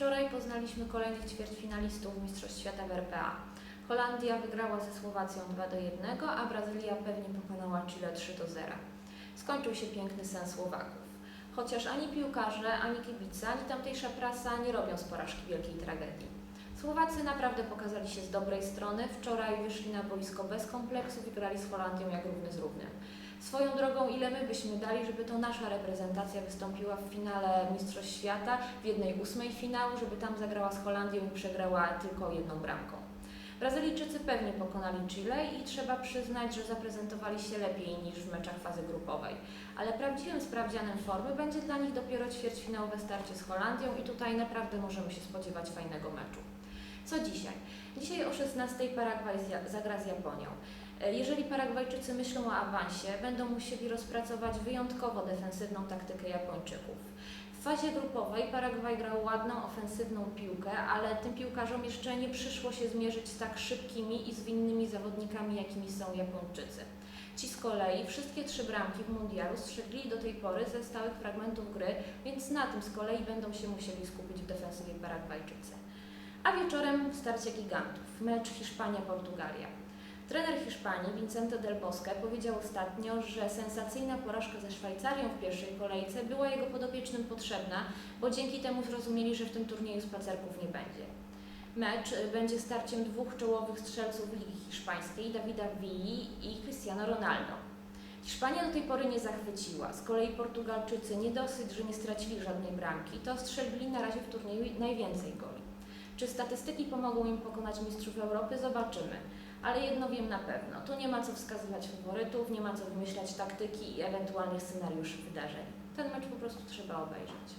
Wczoraj poznaliśmy kolejnych ćwierćfinalistów Mistrzostw Świata w RPA. Holandia wygrała ze Słowacją 2 do 1, a Brazylia pewnie pokonała Chile 3 do 0. Skończył się piękny sen Słowaków. Chociaż ani piłkarze, ani kibice, ani tamtejsza prasa nie robią z porażki wielkiej tragedii. Słowacy naprawdę pokazali się z dobrej strony. Wczoraj wyszli na boisko bez kompleksów i grali z Holandią jak równy z równym. Swoją drogą, ile my byśmy dali, żeby to nasza reprezentacja wystąpiła w finale Mistrzostw Świata, w jednej ósmej finału, żeby tam zagrała z Holandią i przegrała tylko jedną bramką. Brazylijczycy pewnie pokonali Chile i trzeba przyznać, że zaprezentowali się lepiej niż w meczach fazy grupowej. Ale prawdziwym sprawdzianem formy będzie dla nich dopiero ćwierćfinałowe starcie z Holandią i tutaj naprawdę możemy się spodziewać fajnego meczu. Co dzisiaj? Dzisiaj o 16:00 Paragwaj zagra z Japonią. E, Jeżeli Paragwajczycy myślą o awansie, będą musieli rozpracować wyjątkowo defensywną taktykę Japończyków. W fazie grupowej Paragwaj grał ładną, ofensywną piłkę, ale tym piłkarzom jeszcze nie przyszło się zmierzyć z tak szybkimi i zwinnymi zawodnikami, jakimi są Japończycy. Ci z kolei wszystkie trzy bramki w mundialu strzegli do tej pory ze stałych fragmentów gry, więc na tym z kolei będą się musieli skupić w defensywie Paragwajczycy. A wieczorem starcie gigantów, mecz Hiszpania-Portugalia. Trener Hiszpanii Vicente del Bosque powiedział ostatnio, że sensacyjna porażka ze Szwajcarią w pierwszej kolejce była jego podopiecznym potrzebna, bo dzięki temu zrozumieli, że w tym turnieju spacerków nie będzie. Mecz będzie starciem dwóch czołowych strzelców Ligi Hiszpańskiej, Davida Villi i Cristiano Ronaldo. Hiszpania do tej pory nie zachwyciła, z kolei Portugalczycy nie dosyć, że nie stracili żadnej bramki, to strzelbili na razie w turnieju najwięcej goli. Czy statystyki pomogą im pokonać mistrzów Europy? Zobaczymy. Ale jedno wiem na pewno, tu nie ma co wskazywać faworytów, nie ma co wymyślać taktyki i ewentualnych scenariuszy wydarzeń. Ten mecz po prostu trzeba obejrzeć.